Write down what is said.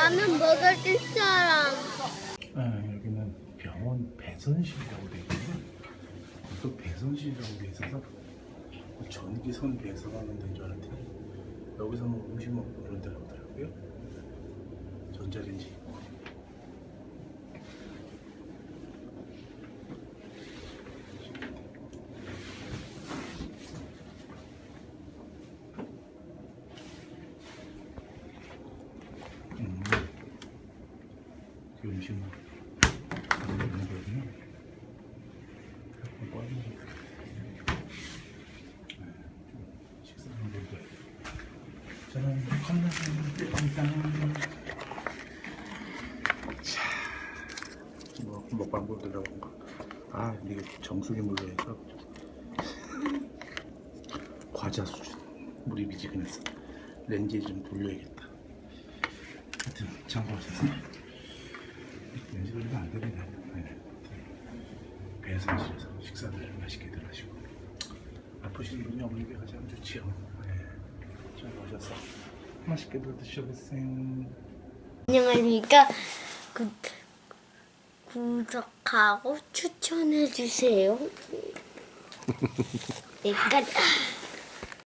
라면 먹어줄 사람. 아, 여기는 병원 배선실이라고 돼 있고요. 또 배선실이라고 돼 있어서 전기선 배선하는 데인 줄 알았더니 여기서 뭐 음식 먹고 그런 데라고 하더라고요. 전자레인지. 음, 그 꺼내서. 네, 식사하는 건데. 저는 컵라면 자, 뭐 먹방 보더라고. 아, 이게 정수기 물로 해서 과자 수준 물이 미지근해서 렌즈에 좀 돌려야겠다. 하여튼 렌즈가 안 되네. 네. 배선실에서 식사를 맛있게들 하시고 아프신 분이 없는 게 가장 좋지요. 네. 참고하셔서 맛있게들 드셔보세요. 안녕하십니까. 구, 구독하고 추천해주세요. 네, 끝까지.